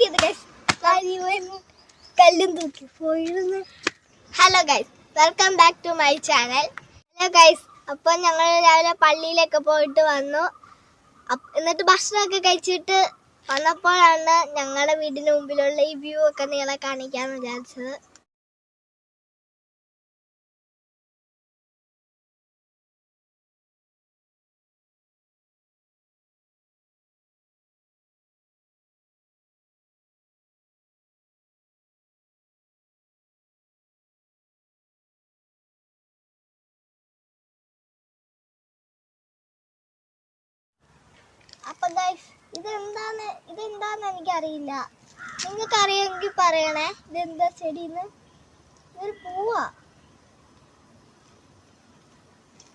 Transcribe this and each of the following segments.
Attack ചെയ്ത് കല്ലും തൂക്കി പോയിരുന്നു. Hello guys welcome back to my channel hello guys അപ്പോൾ ഞങ്ങൾ രാവിലെ പള്ളിയിലൊക്കെ പോയിട്ട് വന്നു. എന്നിട്ട് ഭക്ഷണമൊക്കെ കഴിച്ചിട്ട് വന്നപ്പോഴാണ് ഞങ്ങളുടെ വീടിന് മുമ്പിലുള്ള ഈ വ്യൂ ഒക്കെ നിങ്ങളെ കാണിക്കാന്ന് വിചാരിച്ചത്. അപ്പൊ ഗൈസ് ഇതെന്താന്ന് ഇതെന്താന്ന് എനിക്കറിയില്ല. നിങ്ങൾക്ക് അറിയാമെങ്കിൽ പറയണേ ഇതെന്താ ചെടിന്ന്? ഇതൊരു പൂവാ.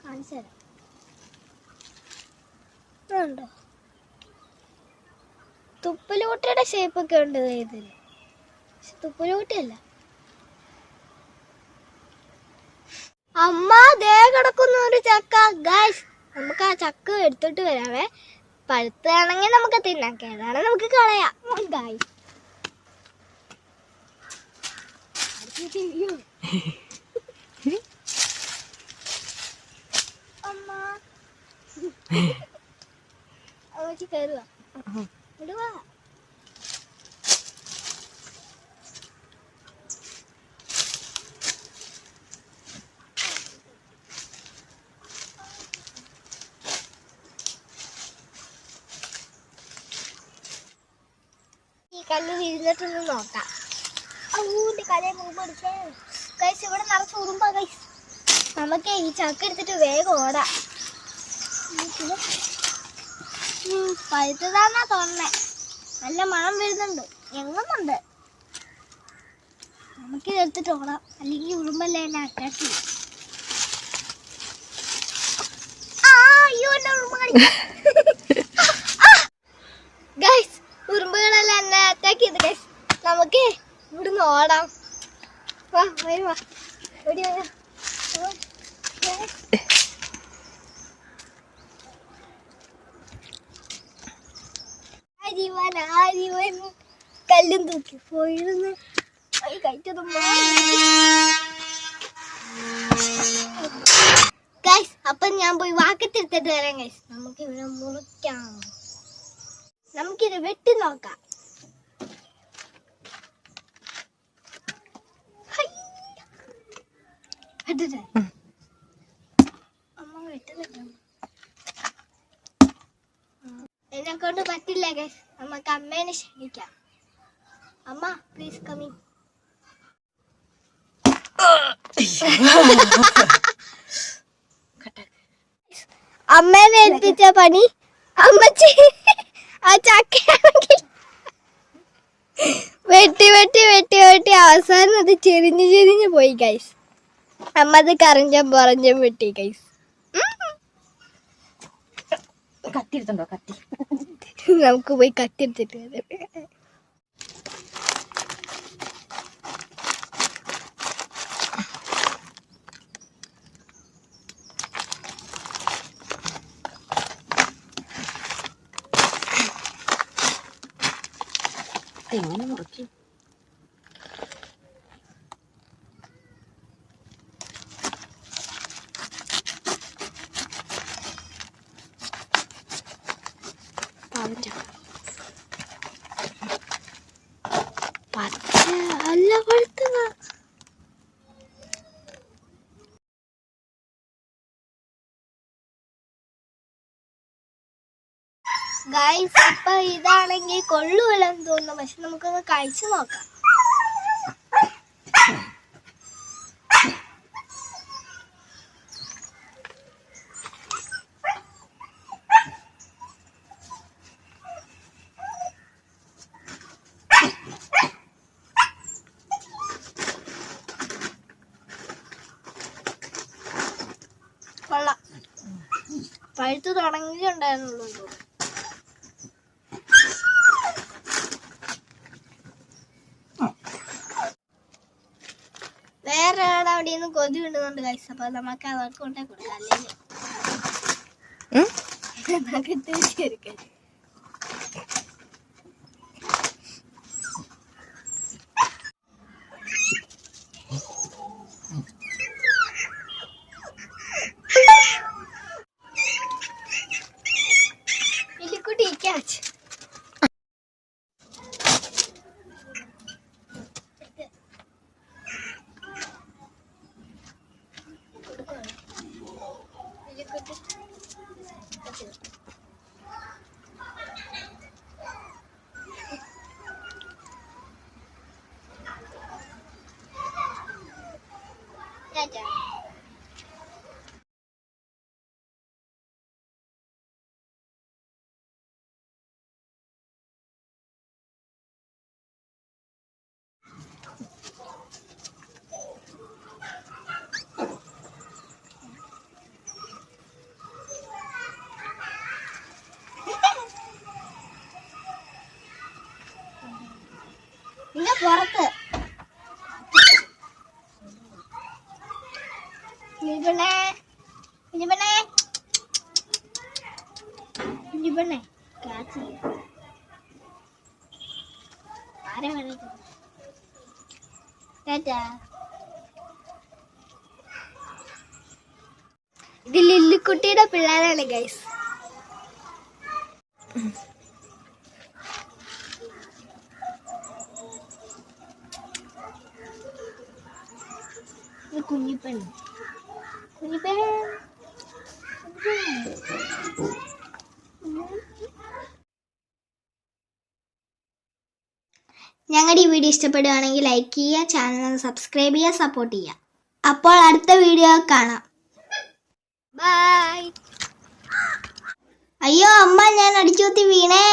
കാണിച്ചു തരാം. തുപ്പലൂട്ടിയുടെ ഷേപ്പ് ഒക്കെ ഉണ്ട് ഇതിൽ പക്ഷെ തുപ്പലൂട്ടിയല്ല. അമ്മ ദേ കിടക്കുന്ന ഒരു ചക്ക. ഗൈസ് നമുക്ക് ആ ചക്ക എടുത്തിട്ട് വരാവേ. പഴുത്താണെങ്കിൽ നമുക്ക് തിന്നാം. കേടാണ് നമുക്ക് കളയാം. ഗൈസ് അമ്മ. കയറുക കല്ല് വിരിഞ്ഞിട്ടൊന്ന് നോക്കാം. ഊന്റെ കലയെ മുമ്പ് അടിച്ചേ കൈസ് ഇവിടെ നിറച്ച് ഉറുമ്പാ കൈസ് നമുക്ക് ഈ ചക്ക എടുത്തിട്ട് വേഗം ഓടാം. പഴുത്തതാന്നാ തോന്നേ നല്ല മണം വരുന്നുണ്ട്. എങ്ങുന്നുണ്ട്? നമുക്ക് എടുത്തിട്ട് ഓടാം. അല്ലെങ്കിൽ ഉറുമ്പല്ലേ എന്നെ അറ്റാക്ക് ചെയ്യും. ആ, അയ്യോ എന്നെ ഉറുമ്പ ഗൈസ് ഉറുമ്പുകളെല്ലാം എന്നെ അറ്റാക്ക് ചെയ്ത് ഗൈസ് നമുക്ക് ഇവിടുന്ന് ഓടാം വാ വരും വാ ഓടി വരാം വാ, guys. ആരിവൻ ആരിവൻ. കല്ലും തൂക്കി പോയിരുന്നു. കയറ്റതും ഗൈസ് അപ്പൊ ഞാൻ പോയി വാക്കത്തെടുത്തിട്ട് വരാം ഗൈസ് നമുക്ക് ഇവിടെ മുറിക്കാം. നമുക്കിത് വെട്ടി നോക്കാം. വെട്ടട്ടെ? അമ്മ വെട്ടുന്നുണ്ടോ എന്നെ കൊണ്ട് പറ്റില്ല ഗൈസ് നമുക്ക് അമ്മേനെ ക്ഷണിക്കാം. അമ്മ പ്ലീസ് കമ്മി അമ്മേനെ എത്തിച്ച പണി അമ്മച്ചി ആ ചക്കയാണെങ്കിൽ വെട്ടി വെട്ടി വെട്ടി വെട്ടി അവസാനം അത് ചെരിഞ്ഞ് ചെരിഞ്ഞ് പോയി ഗൈസ് അമ്മ അത് കറഞ്ചം പറഞ്ചം വെട്ടി ഗൈസ് കത്തി എടുത്തുണ്ടോ കത്തി നമുക്ക് പോയി കത്തിയെടുത്തിട്ട് വരാം. മുറിക്കും പച്ച അല്ല പഴുത്തതാ ഗായ്സ് ഇപ്പൊ ഇതാണെങ്കിൽ കൊള്ളുവല്ലെന്ന് തോന്നുന്നു. പക്ഷെ നമുക്കൊന്ന് കഴിച്ചു നോക്കാം. പഴുത്ത് തുടങ്ങിയിട്ടുണ്ടായിരുന്നുള്ളൂ. വേറെ ആടെ അവിടെ നിന്ന് കൊതി വിടുന്നുണ്ട് കൈസ് അപ്പൊ നമുക്ക് അവർക്ക് കൊണ്ടേ കൊടുക്കാം. അല്ലെങ്കിൽ നമുക്ക് തിരിച്ചെടുക്കാം പുറത്ത്. കുഞ്ഞിപ്പെണ്ണേ കുഞ്ഞിപ്പെണ്ണേ കുഞ്ഞിപ്പെണ്ണേ ക്യാച്ച് ആരെ വേണേ ടാറ്റാ. ഇത് ലില്ലിക്കുട്ടിയുടെ പിള്ളേരാണ് ഗൈസ്. ഇത് കുഞ്ഞിപ്പെണ്ണ് കുഞ്ഞിപ്പെണ്ണ് ഞങ്ങളുടെ ഈ വീഡിയോ ഇഷ്ടപ്പെടുകയാണെങ്കിൽ ലൈക്ക് ചെയ്യുക ചാനൽ സബ്സ്ക്രൈബ് ചെയ്യുക സപ്പോർട്ട് ചെയ്യുക. അപ്പോൾ അടുത്ത വീഡിയോ കാണാം. ബൈ അയ്യോ അമ്മ ഞാൻ അടിച്ചുകുത്തി വീണേ.